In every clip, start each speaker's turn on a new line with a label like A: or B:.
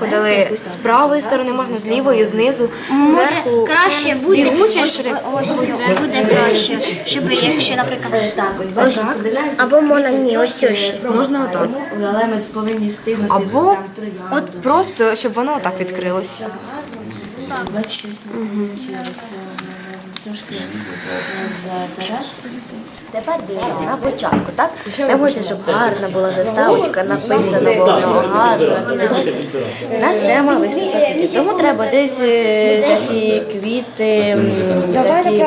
A: виходили з правої сторони, можна з лівої, знизу,
B: Може,
A: зверху.
B: краще буде ось, ось буде краще, щоб якщо, наприклад, ось або можна ні, ось ось.
A: Можна отак.
C: Але ми повинні встигнути.
A: Або от просто, щоб воно отак відкрилось.
C: Бачиш, щось ще раз, е, трошки.
D: Тепер дивіться на початку, так? Не можна, щоб гарна була заставочка, написано було гарно. У нас тема висока. Тому треба десь е, такі квіти, такі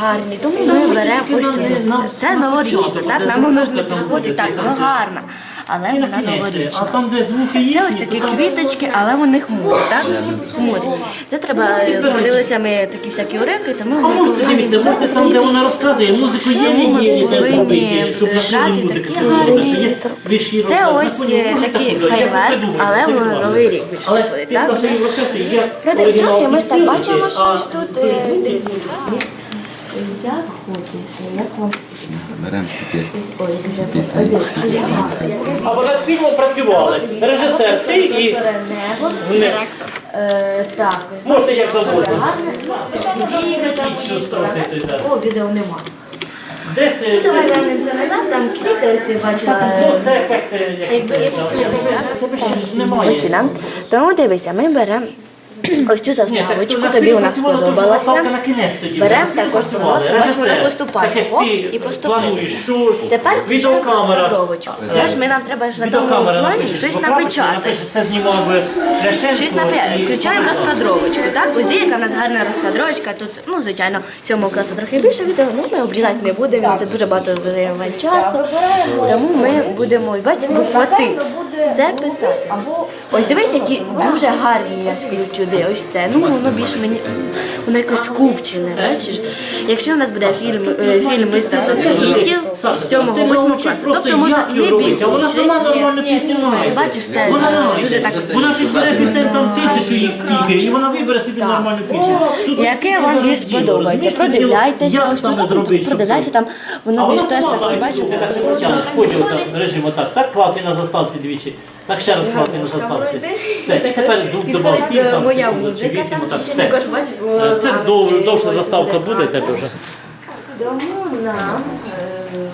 D: гарні. Тому ми беремо ось сюди. Це новорічна, так? Нам воно ж не підходить так, ну гарна, але вона
E: А
D: новорічна.
E: там, де звуки є,
D: Це ось такі квіточки, але вони хмурі, так? Хмурі. Це треба, е, подивилися ми такі всякі уроки, тому
E: а можете дивіться, можете там, де вона розказує, музику є, Зробити, щоб музики. Це
D: гарні- ось е, такий фейерверк, але новий рік так?
E: Як
D: трохи ми ж так бачимо, що ж тут е.
C: Як хочеш, як вам.
F: Беремо скільки пісень.
E: Або над фільмом працювали. Режисер, ти і директор.
C: Е, так,
E: Можете як завгодно.
C: Ідіть,
E: що трохи це, так.
C: О, відео нема.
E: Десь е,
C: Давай вернемося назад, там квіти, ось ти бачила.
E: Ну, це ефект, е, як це.
D: Костіна. Тому дивися, ми беремо ось цю заставочку, тобі
E: фільмом
D: вона
E: працювали, то вже
D: сподобалася.
E: заставка на кінець тоді
D: Беремо також приносимо, Оп,
E: ти
D: і
E: ж,
D: Тепер
E: відеокамера.
D: Теж ми нам треба ж на тому плані щось
E: Ляшенко.
D: Щось напечатати.
E: і-
D: Включаємо розкадровочку. Так, ось деяка в нас гарна розкадровочка. Тут, ну, звичайно, в цьому класу трохи більше відео, ну ми обрізати не будемо, це дуже багато часу. Тому ми будемо, бачите, буквати. Це писати. Ось дивись, які дуже гарні я скажу чуди. ось це. Ну воно більш мені воно якось скупчене. Бачиш? Якщо у нас буде фільм, е, фільм виставка квітів в 7
E: ти не
D: 8 класу. Тобто можна не бігти.
E: нормальну пісню.
D: Бачиш, це дуже так.
E: Вона підбере пісень там тисячу їх скільки, і вона вибере собі нормальну пісню. Тут ось
D: Яке
E: це
D: вам
E: зараз
D: більш
E: діло,
D: подобається?
E: розумієш,
D: Продивляйтеся,
E: як
D: ось
E: саме
D: тут
E: зробити, щоб-
D: продивляйся там,
E: А
D: воно
E: вона
D: більш теж
E: сама
D: також бачиш.
E: ти так потягнеш, поділ так, режим отак, так класний на заставці двічі, так ще раз класний на заставці. Все, і тепер звук добав сім, там, секунду чи вісім, отак, все. Е, Це дов- довша заставка буде, тебе вже.
C: Тому нам, е,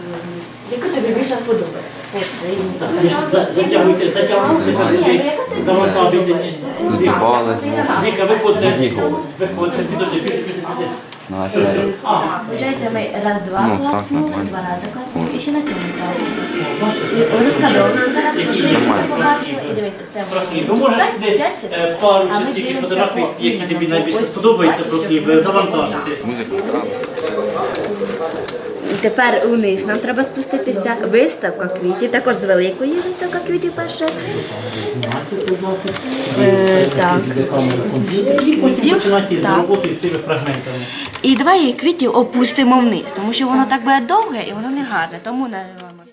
C: яка тобі більше сподобається?
E: Так, ви ж за- Затягуйте, затягуйте, завантажуйте. Ні,
F: Тут бали.
E: Віка, виходьте, виходьте, підожди, підожди,
C: Получається, ми раз-два
F: Ну, нормально.
C: два рази клацнули, і ще на цьому включили, побачили, і дивіться, це.
E: Ви можете е, пару чи стільки фотографій, які тобі найбільше сподобаються, завантажити.
F: Музика
D: тепер униз нам треба спуститися. Виставка квітів, також з великої виставка квітів перша. Е, так.
E: І потім
D: Так. І давай квітів опустимо вниз, тому що воно так буде довге і воно не гарне. Тому на